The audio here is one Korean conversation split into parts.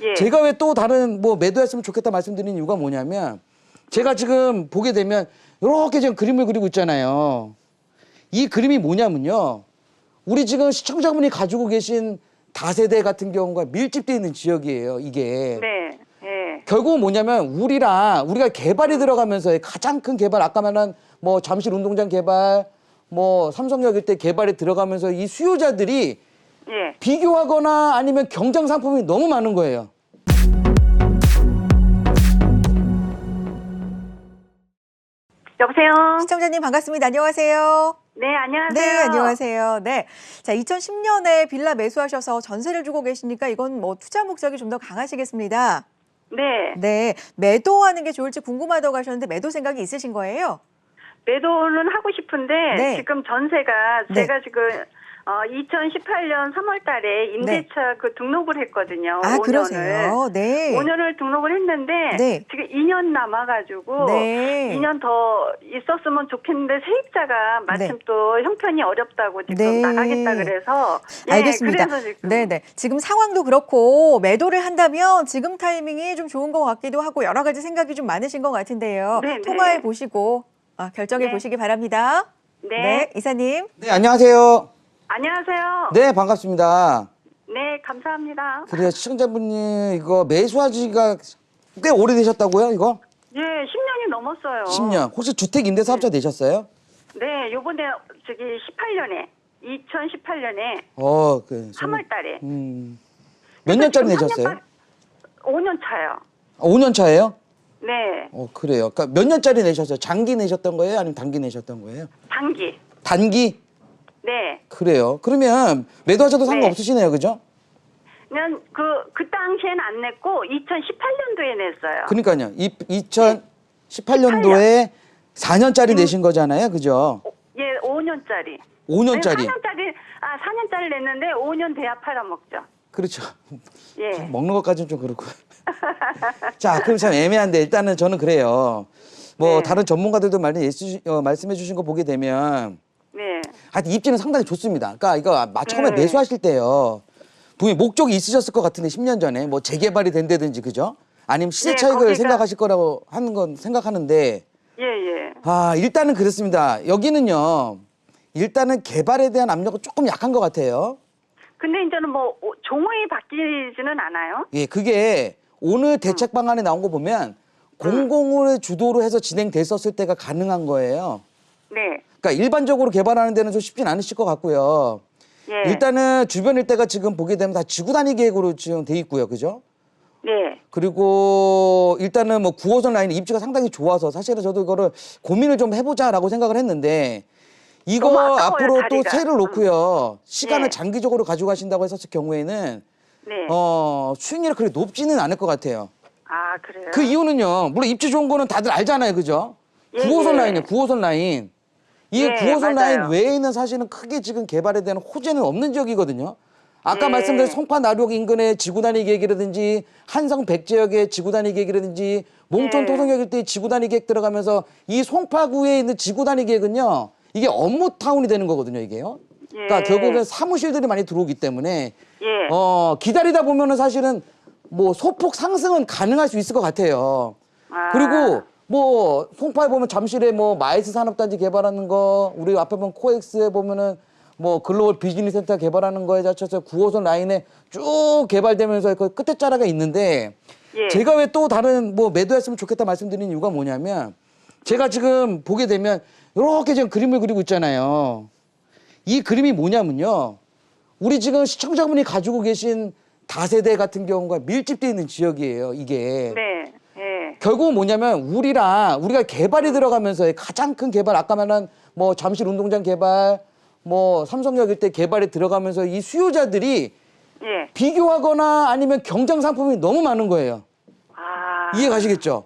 예. 제가 왜 또 다른 뭐 매도했으면 좋겠다 말씀드리는 이유가 뭐냐면 제가 지금 보게 되면 이렇게 지금 그림을 그리고 있잖아요. 이 그림이 뭐냐면요. 우리 지금 시청자분이 가지고 계신 다세대 같은 경우가 밀집되어 있는 지역이에요. 이게. 네. 예. 결국은 뭐냐면 우리랑 우리가 개발이 들어가면서 가장 큰 개발 아까 말한 뭐 잠실 운동장 개발 뭐 삼성역 일대 개발이 들어가면서 이 수요자들이 예. 비교하거나 아니면 경쟁 상품이 너무 많은 거예요. 여보세요. 시청자님 반갑습니다. 안녕하세요. 네, 안녕하세요. 네, 안녕하세요. 네. 자, 2010년에 빌라 매수하셔서 전세를 주고 계시니까 이건 뭐 투자 목적이 좀 더 강하시겠습니다. 네. 네. 매도하는 게 좋을지 궁금하다고 하셨는데 매도 생각이 있으신 거예요? 매도는 하고 싶은데 네. 지금 전세가 네. 제가 지금 어 2018년 3월 달에 임대차 그 등록을 했거든요. 아, 5년을. 그러세요. 네. 5년을 등록을 했는데 네. 지금 2년 남아 가지고 네. 2년 더 있었으면 좋겠는데 세입자가 마침 네. 또 형편이 어렵다고 지금 네. 나가겠다 그래서 예, 알겠습니다. 그래서 지금 네, 네. 지금 상황도 그렇고 매도를 한다면 지금 타이밍이 좀 좋은 것 같기도 하고 여러 가지 생각이 좀 많으신 것 같은데요. 네, 네. 통화해 보시고 아, 결정해 네. 보시기 바랍니다. 네. 이사님. 네, 안녕하세요. 안녕하세요. 네, 반갑습니다. 네, 감사합니다. 그래요, 시청자분이 이거 매수하지가 꽤 오래되셨다고요, 이거? 예, 10년이 넘었어요. 10년. 혹시 주택 임대 사업자 되셨어요? 네, 요번에 저기 18년에 2018년에 어, 그 3월 달에 음. 몇 년짜리 내셨어요? 5년 차요. 아, 5년 차예요? 네, 어, 그래요. 그러니까 몇 년짜리 내셨어요? 장기 내셨던 거예요? 아니면 단기 내셨던 거예요? 단기. 단기? 네. 그래요. 그러면 매도하셔도 상관없으시네요. 그죠? 난 그, 그 당시엔 안 냈고 2018년도에 냈어요. 그러니까요. 이, 2018년도에 4년짜리 내신 거잖아요. 그죠? 예, 5년짜리. 5년짜리. 4년짜리, 아, 4년짜리 냈는데 5년 돼야 팔아먹죠. 그렇죠. 예. 먹는 것까지는 좀 그렇고. 자, 그럼 참 애매한데 일단은 저는 그래요. 뭐 네. 다른 전문가들도 말, 어, 말씀해 주신 거 보게 되면 네. 하여튼 입지는 상당히 좋습니다. 그러니까 이거 마- 처음에 네. 매수하실 때요. 분명히 목적이 있으셨을 것 같은데 10년 전에 뭐 재개발이 된다든지 그죠? 아니면 시세 네, 차익을 거기가- 생각하실 거라고 하는 건 생각하는데 예, 예. 아 일단은 그렇습니다. 여기는요. 일단은 개발에 대한 압력은 조금 약한 것 같아요. 근데 이제는 뭐, 오- 종호이 바뀌지는 않아요? 예, 그게 오늘 대책 방안에 나온 거 보면 공공을 주도로 해서 진행됐었을 때가 가능한 거예요. 네. 그러니까 일반적으로 개발하는 데는 좀 쉽진 않으실 것 같고요. 예. 일단은 주변 일대가 지금 보게 되면 다 지구 단위 계획으로 지금 돼 있고요. 그죠? 네. 그리고 일단은 뭐 9호선 라인 입지가 상당히 좋아서 사실은 저도 이거를 고민을 좀 해보자라고 생각을 했는데 이거 앞으로 또 다리가. 세를 놓고요. 시간을 예. 장기적으로 가지고 가신다고 했었을 경우에는 네. 어, 수익률이 그렇게 높지는 않을 것 같아요. 아, 그래요? 그 이유는요. 물론 입지 좋은 거는 다들 알잖아요. 그죠? 예, 9호선 예. 라인이에요. 9호선 라인. 이 예, 9호선 맞아요. 라인 외에는 사실은 크게 지금 개발에 대한 호재는 없는 지역이거든요. 아까 예. 말씀드린 송파 나륙 인근의 지구 단위 계획이라든지 한성 백제역의 지구 단위 계획이라든지 몽촌 예. 토성역 일대 지구 단위 계획 들어가면서 이 송파구에 있는 지구 단위 계획은요. 이게 업무 타운이 되는 거거든요, 이게요. 그러니까 예. 결국은 사무실들이 많이 들어오기 때문에 예. 어, 기다리다 보면은 사실은 뭐 소폭 상승은 가능할 수 있을 것 같아요. 아. 그리고 뭐 송파에 보면 잠실에 뭐 마이스 산업단지 개발하는 거, 우리 앞에 보면 코엑스에 보면은 뭐 글로벌 비즈니스 센터 개발하는 거에 자쳐서 9호선 라인에 쭉 개발되면서 그 끝에 자락가 있는데 예. 제가 왜 또 다른 뭐 매도했으면 좋겠다 말씀드리는 이유가 뭐냐면 제가 지금 보게 되면 이렇게 지금 그림을 그리고 있잖아요. 이 그림이 뭐냐면요. 우리 지금 시청자분이 가지고 계신 다세대 같은 경우가 밀집되어 있는 지역이에요. 이게. 네. 예. 결국은 뭐냐면 우리랑 우리가 개발이 들어가면서 가장 큰 개발 아까 말한 뭐 잠실 운동장 개발 뭐 삼성역 일대 개발이 들어가면서 이 수요자들이 예. 비교하거나 아니면 경쟁 상품이 너무 많은 거예요. 아. 이해 가시겠죠?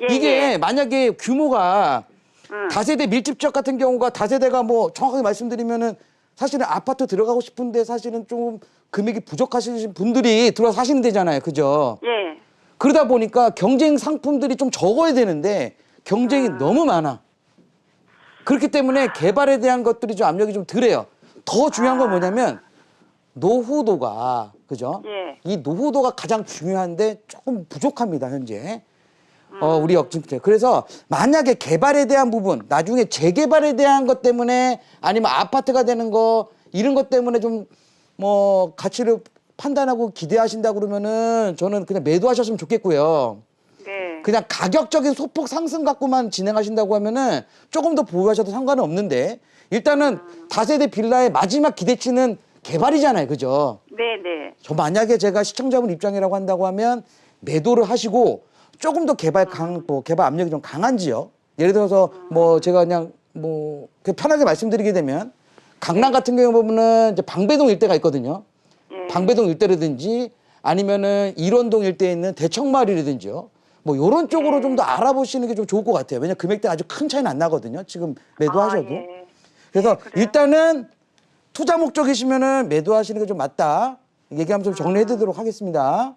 예, 이게 예. 만약에 규모가 음. 다세대 밀집 지역 같은 경우가 다세대가 뭐 정확하게 말씀드리면은 사실은 아파트 들어가고 싶은데 사실은 좀 금액이 부족하신 분들이 들어와 사시는 데잖아요. 그죠? 예. 그러다 보니까 경쟁 상품들이 좀 적어야 되는데 경쟁이 너무 많아. 그렇기 때문에 개발에 대한 것들이 좀 압력이 좀 덜해요. 더 중요한 건 뭐냐면 노후도가 그죠? 예. 이 노후도가 가장 중요한데 조금 부족합니다 현재. 어, 우리 역증체. 그래서 만약에 개발에 대한 부분, 나중에 재개발에 대한 것 때문에 아니면 아파트가 되는 거 이런 것 때문에 좀 뭐 가치를 판단하고 기대하신다 그러면은 저는 그냥 매도하셨으면 좋겠고요. 네. 그냥 가격적인 소폭 상승 갖고만 진행하신다고 하면은 조금 더 보유하셔도 상관은 없는데 일단은 다세대 빌라의 마지막 기대치는 개발이잖아요. 그죠? 네, 네. 저 만약에 제가 시청자분 입장이라고 한다고 하면 매도를 하시고 조금 더 개발 강, 뭐 개발 압력이 좀 강한지요. 예를 들어서 뭐 제가 그냥 뭐 그냥 편하게 말씀드리게 되면 강남 같은 경우 보면은 이제 방배동 일대가 있거든요. 예. 방배동 일대라든지 아니면은 일원동 일대에 있는 대청마을이라든지요. 뭐 요런 쪽으로 좀 더 알아보시는 게 좀 좋을 것 같아요. 왜냐 금액대 아주 큰 차이는 안 나거든요. 지금 매도하셔도. 아, 예. 그래서 그래요? 일단은 투자 목적이시면은 매도하시는 게 좀 맞다. 얘기하면서 좀 정리해 드리도록 하겠습니다.